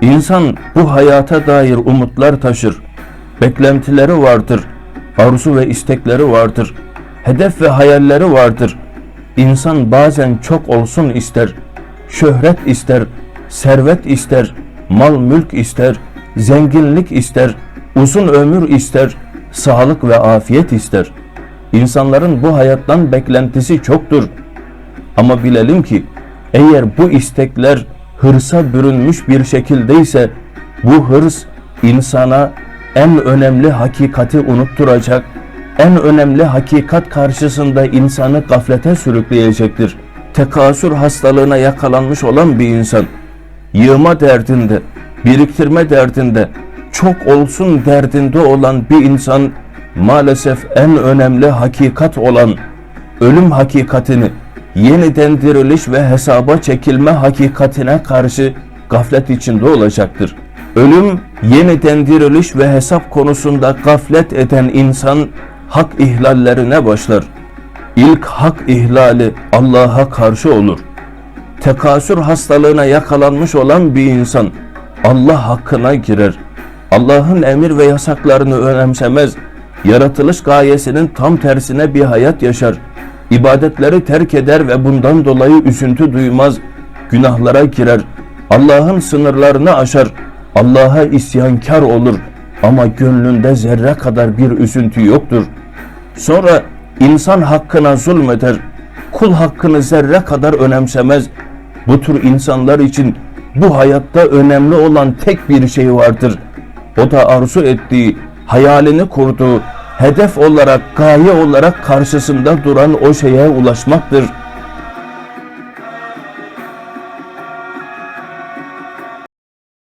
İnsan bu hayata dair umutlar taşır. Beklentileri vardır. Arzu ve istekleri vardır. Hedef ve hayalleri vardır. İnsan bazen çok olsun ister. Şöhret ister, servet ister, mal mülk ister, zenginlik ister, uzun ömür ister, sağlık ve afiyet ister. İnsanların bu hayattan beklentisi çoktur. Ama bilelim ki eğer bu istekler hırsa bürünmüş bir şekildeyse bu hırs insana en önemli hakikati unutturacak, en önemli hakikat karşısında insanı gaflete sürükleyecektir. Tekasür hastalığına yakalanmış olan bir insan, yığma derdinde, biriktirme derdinde, çok olsun derdinde olan bir insan maalesef en önemli hakikat olan ölüm hakikatini, yeniden diriliş ve hesaba çekilme hakikatine karşı gaflet içinde olacaktır. Ölüm, yeniden diriliş ve hesap konusunda gaflet eden insan hak ihlallerine başlar. İlk hak ihlali Allah'a karşı olur. Tekasür hastalığına yakalanmış olan bir insan Allah hakkına girer. Allah'ın emir ve yasaklarını önemsemez. Yaratılış gayesinin tam tersine bir hayat yaşar. İbadetleri terk eder ve bundan dolayı üzüntü duymaz. Günahlara girer. Allah'ın sınırlarını aşar. Allah'a isyankar olur. Ama gönlünde zerre kadar bir üzüntü yoktur. Sonra insan hakkına zulmeder. Kul hakkını zerre kadar önemsemez. Bu tür insanlar için bu hayatta önemli olan tek bir şey vardır. O da arzu ettiği, hayalini kurduğu, hedef olarak, gaye olarak karşısında duran o şeye ulaşmaktır.